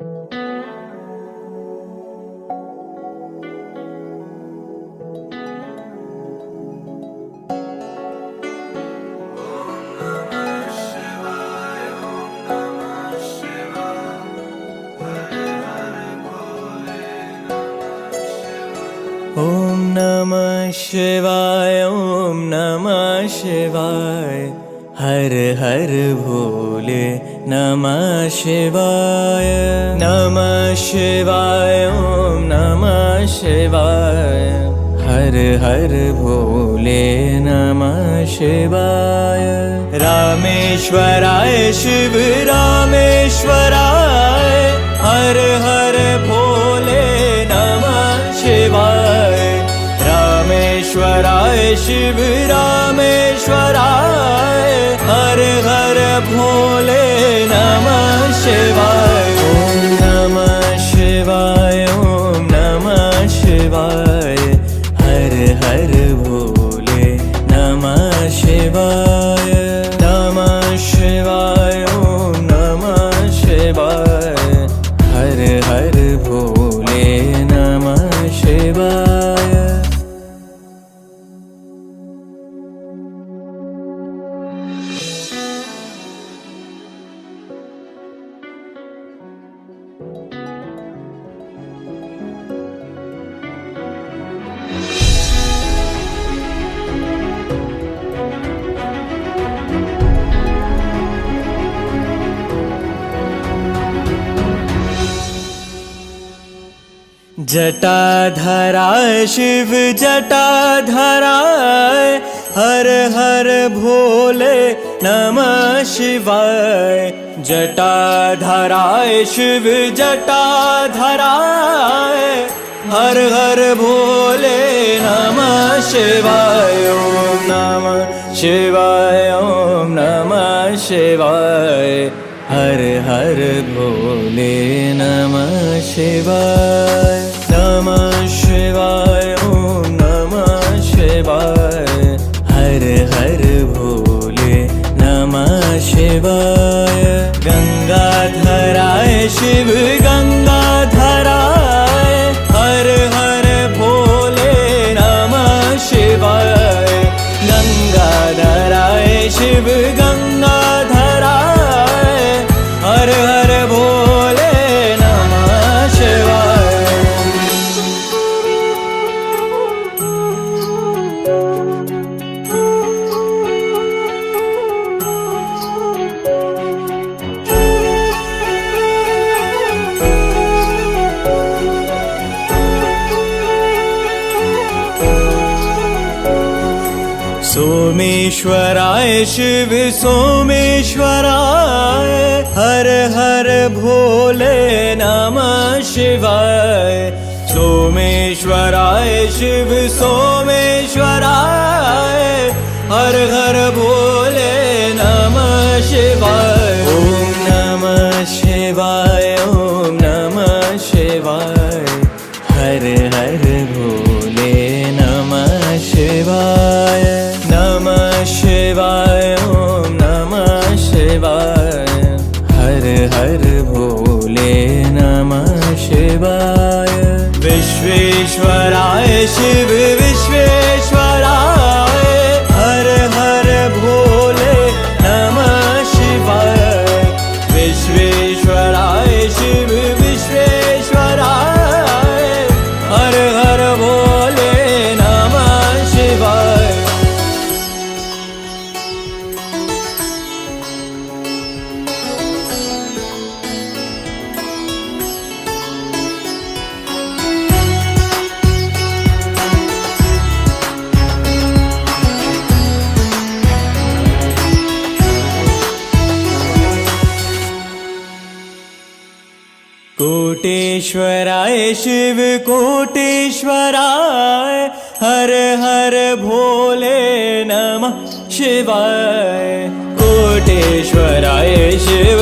Thank you. हर हर भोले नमः शिवाय। नमः शिवाय ॐ नमः शिवाय। हर हर भोले नमः शिवाय। रामेश्वराय शिव रामेश्वराय। हर हर भोले नमः शिवाय। रामेश्वराय शिव रामेश्वराय नमः जटाधराय शिव जटाधराय हर हर भोले नमः शिवाय। जटाधराय शिव जटाधराय हर हर भोले नमः शिवाय। ॐ नमः शिवाय ॐ नमः शिवाय। हर हर भोले नमः शिवाय शिवाय गंगाधराय शिव शिव सोमेश्वराय हर हर भोले नमः शिवाय। सोमेश्वराय शिव सोमेश्वराय हर हर भोले नमः शिवाय। ॐ नमः शिवाय શિવાય હર હર ભોલે નમઃ શિવાય વિશ્વેશ્વરાય શિવ વિશ્વેશ્વર कोटेश्वराय शिव कोटेश्वराय हर हर भोले नमः शिवाय कोटेश्वराय शिव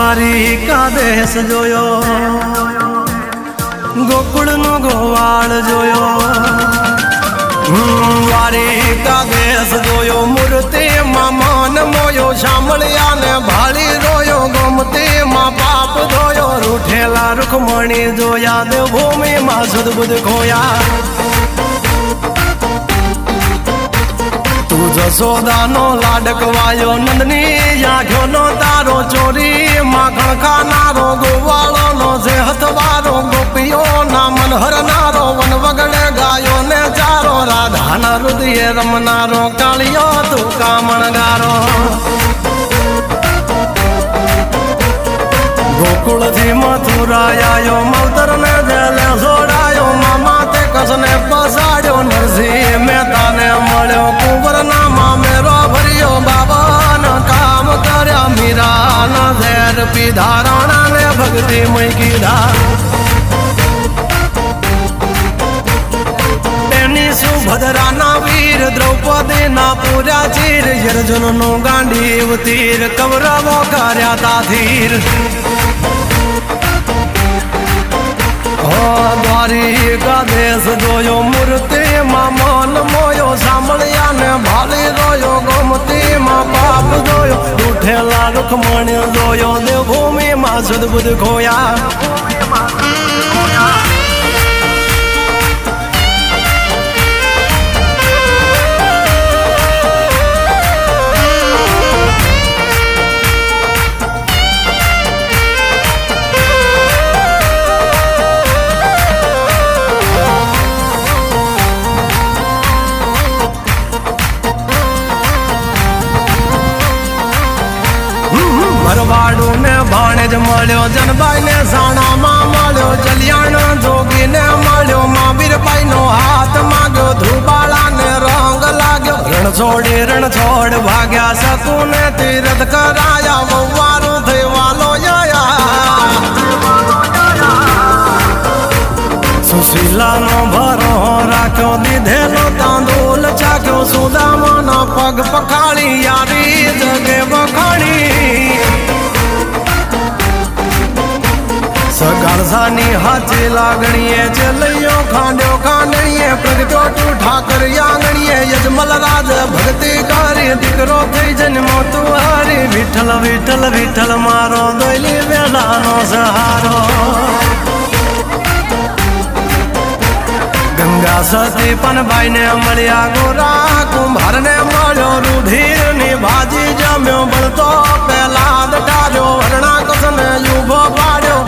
દ્વારિકા દેશ જોયો. ગોકુળનો ગોવાળ જોયો. હમ, દ્વારિકા દેશ જોયો. મૂર્તિ માં માન મોયો. શામળિયા ને ભાળી રોયો. ગમતે માં પાપ ધોયો. રૂઠેલા રૂખમણી જોયા દેવભૂમિ માં સુદબુદ ખોયા. તું લાડક લાડકવાયો નંદની માખણ ખાનારો ગોવાળો નો જે હથવારો ગોપીઓ ના મન હરનારો વન વગડે ગાયો ને ચારો. રાધાના હૃદય રમનારો કાળિયો તું કામણગારો ગોકુળથી મથુરા આયો મવતર ને જેલે જોડાયો, મામા તે કસને પસાડ્યો, નરસિંહ મહેતાને મળ્યો, કુંવરના મામેરો મય કીધા એની સુભદ્રાના વીર દ્રૌપદીના પૂર્યા ચીર, યર્જુનનો ગાંડીવ તીર, કૌરવો કર્યા તાધીર ઓ દ્વારિકા દેશ જોયો મૂર્તિ માં મન મોયો સાંભળ્યા ને ભાલી રોયો ગોમતી માં પાપ જોયો, ઉઠેલા રૂખમણ જોયો દેવભૂમિ માં સદબુદ ખોયા મળ્યો જનબાઈ ને સાણામાં મળ્યો, જલિયાણ જોગી ને મળ્યો મહાવીરભાઈ નો હાથ માગ્યો ધ્રુબાળા ને રંગ લાગ્યો. રણ છોડે રણ છોડ ભાગ્યા સતુ ને તીરથ કરાયા વવારું થઈ સુશીલા સુશીલાનો ભરો રાખ્યો, દીધેલો તાંદુલ ચાખ્યો, સુદામાનો પગ પખાળી, યારી જગે વખાણી. સગાળસાની હાચી લાગણીએ ચલૈયો ખાંડ્યો ખાંડણીએ, પ્રગટ્યો તું ઠાકર આંગણીએ યજમલ રાજ ભક્તિ કરી, દીકરો થઈ જન્મો તું હારી. વિઠ્ઠલ વિઠ્ઠલ વિઠ્ઠલ, મારો દોલી વેલાનો સહારો. ગંગા સતી પણ બાઈ ને મળ્યા ગોરા કુંભાર ને મળ્યો રુધિરની ભાજી, જમ્યો બળતો પેલા દટાજો હરણા કસને યુભો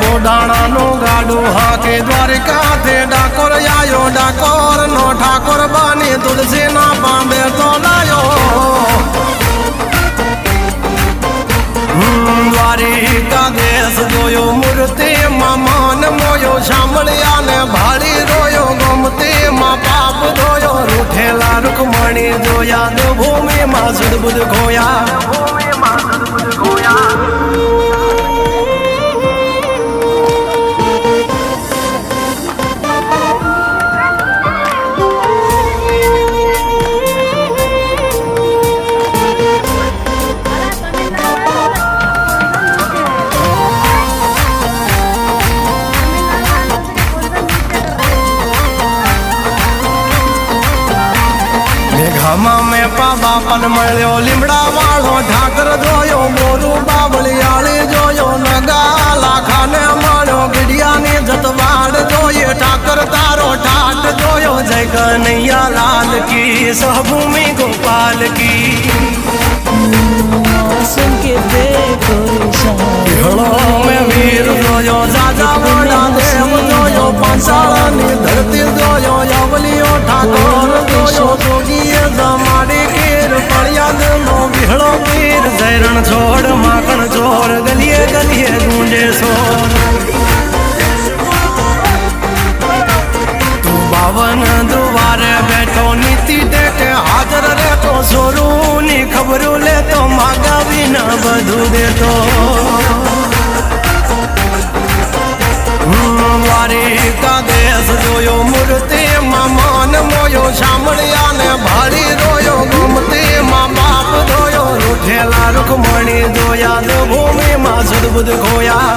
હાકે ગાડું હાકે દ્વારિકાથી ડાકોર આયો. ડાકોર નો ઠાકોર બાની તુલસી ના પામે તો લાયો. દ્વારિકા દેશ જોયો મૂર્તિ માં માન મોયો સાંભળ્યા ને ભાળી રોયો ગમતી માં પાપ ધોયો, રૂઠેલા રૂકમણી જોયા દેવભૂમિ માં સુદબુદ ખોયા. ભૂમિ માં સુદબુદ પાબા પણ મળ્યો લીમડા વાળો ઠાકર જોયો, મોરું બાબળિયાળી જોયો નગા લાખાને મળ્યો, ગીડિયાની જતવાડ જોઈએ, ઠાકર તારો ઠાટ જોયો, જય કનૈયા લાલ કી, સહભૂમિ ગોપાલ કી. જૈરણ છોડ, માખણ છોડ, ગલીએ ગલીએ ગુંજે સોર. તું બાવન દુવારે બેઠો, નીતિ ટેકે હાજર રહેતો સોરું. રૂઠેલા દોયા જોયા ભૂમિ માં સદબુદ ખોયા.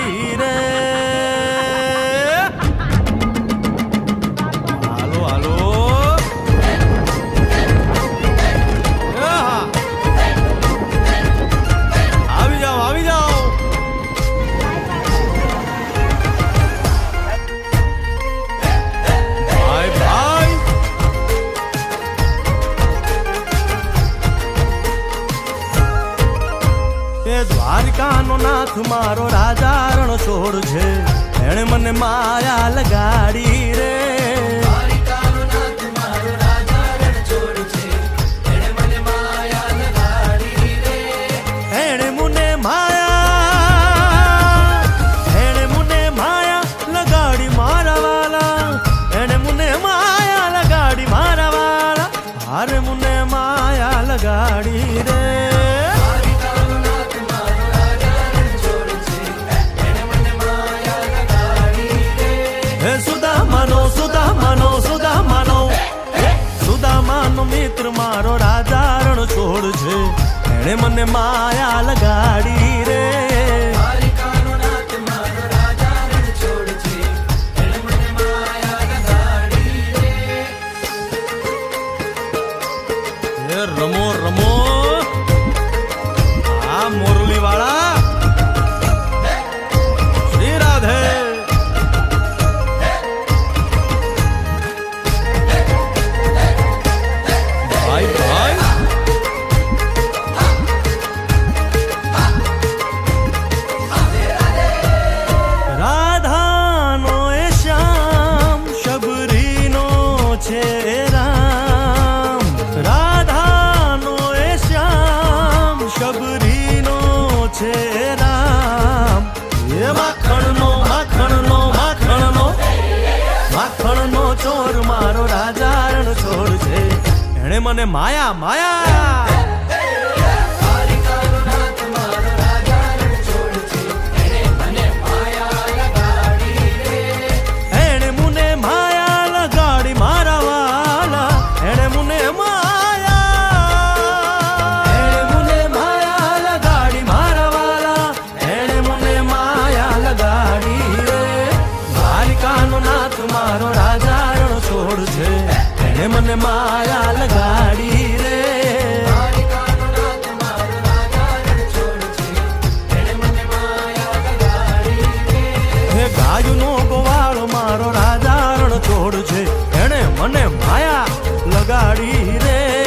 દ્વારકાનો મારો રાજા રણછોડ છે. એણે મને માયા લગાડી રે. એણે મને માયા લગાડી. ચોર મારો રાજા રણ છોડ છે. એણે મને માયા માયા. મારો વાલા. ડોળ છે. એને મને માયા લગાડી રે. ગોવાળો, મારો રાજારણ છોડ છે. એને મને માયા લગાડી રે.